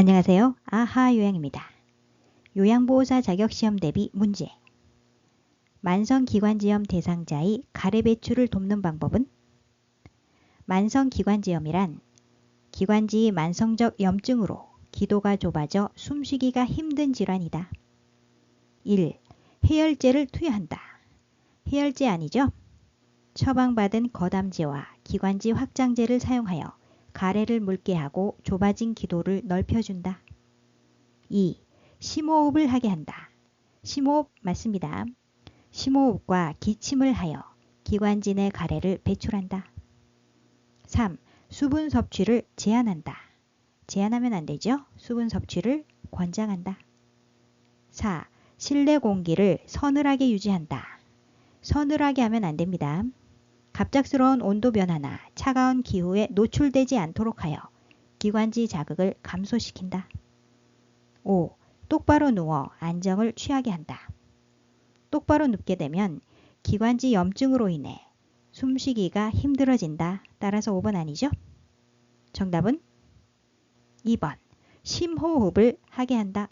안녕하세요. 아하 요양입니다. 요양보호사 자격시험 대비 문제. 만성기관지염 대상자의 가래 배출을 돕는 방법은? 만성기관지염이란 기관지 만성적 염증으로 기도가 좁아져 숨쉬기가 힘든 질환이다. 1. 해열제를 투여한다. 해열제 아니죠? 처방받은 거담제와 기관지 확장제를 사용하여 가래를 묽게 하고 좁아진 기도를 넓혀준다. 2. 심호흡을 하게 한다. 심호흡 맞습니다. 심호흡과 기침을 하여 기관지 내 가래를 배출한다. 3. 수분 섭취를 제한한다. 제한하면 안 되죠? 수분 섭취를 권장한다. 4. 실내 공기를 서늘하게 유지한다. 서늘하게 하면 안 됩니다. 갑작스러운 온도 변화나 차가운 기후에 노출되지 않도록 하여 기관지 자극을 감소시킨다. 5. 똑바로 누워 안정을 취하게 한다. 똑바로 눕게 되면 기관지 염증으로 인해 숨쉬기가 힘들어진다. 따라서 5번 아니죠? 정답은 2번. 심호흡을 하게 한다.